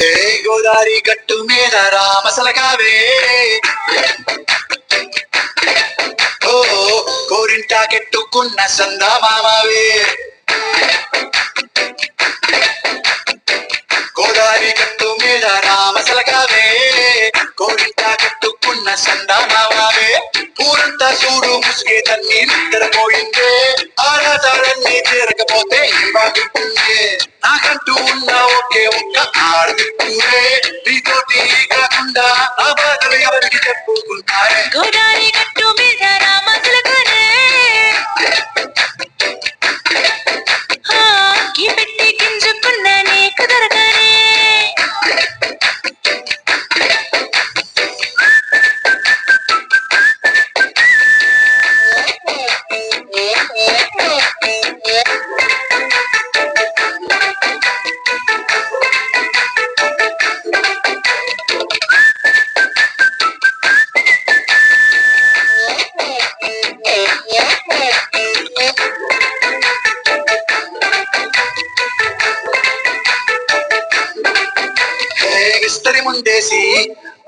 ఏ గోదారి గట్టు మీద రామసలకావే? ఓ కోరింట కెట్టుకున్న సందా మామావే గోదారి గట్టు మీద రామసలకావే. కోరింట కట్టుకున్న సందా చూడు ముసుగే తన్ని నిద్రపోయిందే ఆరాధారన్ని తీరకపోతే బాగుంటుందే నాకంటూ ఉన్న ఒకే ఒక్క ఆడదిప్పురే నీతోటి కాకుండా ఆ బాధలు ఎవరికి చెప్పుకుంటారే గోదారి గట్టు మీద ముందేసి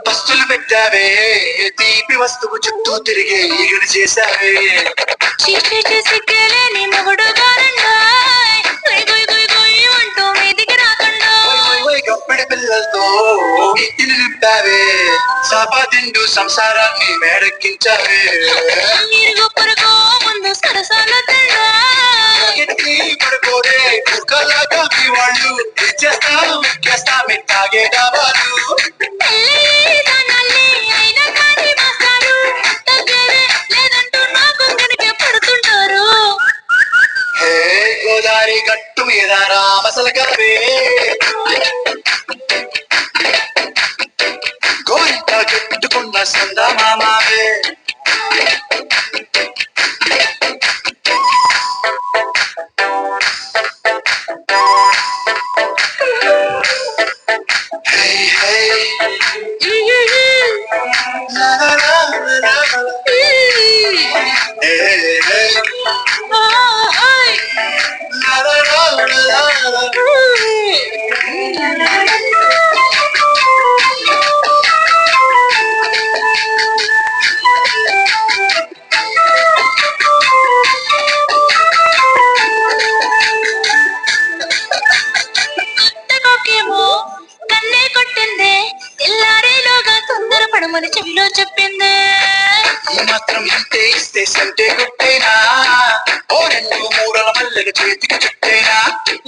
బస్సులు పెట్టావే తీపి వస్తువు చుట్టూ తిరిగే ఈగలు చేశావే. మొగుడు గప్పిడి పిల్లలతో ఇంటిని నింపావే సాపాదిండు సంసారాన్ని మేడెక్కించావే. మీరు పొరుగు ముందు సరసాల గోదారి గట్టు మీద రామసలకవే గోరింట కెట్టుకున్న సందా మామావే హే. హే చెవిలో చెప్పిందే. ఈ మాత్రం ఇంతే ఇస్తే సంటే కొట్టేనా ఓ రెండు మూడల మల్లెల చేతికి చుట్టేనా?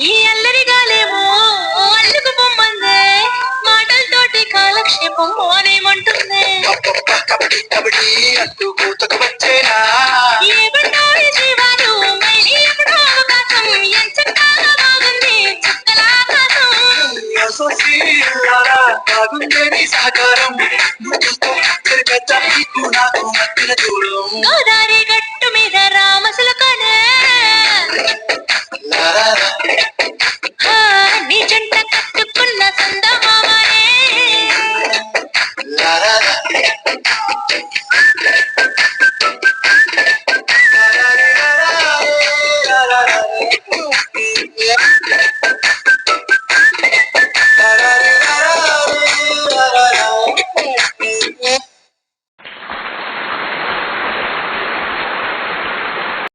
ఈ అల్లరి గాలేమో అల్లుకు పొమ్మందే మాటలతోటి కాలక్షేపం అనేమంటుందే కబడ్డీ కబడ్డీ అంటూ నీటి సాకారం ముఖంతో కరిపెద్ద నీకు నాకు మధ్యన చూడు గోదావరి గట్టు మీద రామసుల కొనే. నీ జంట కట్టుకున్న సంద మామనే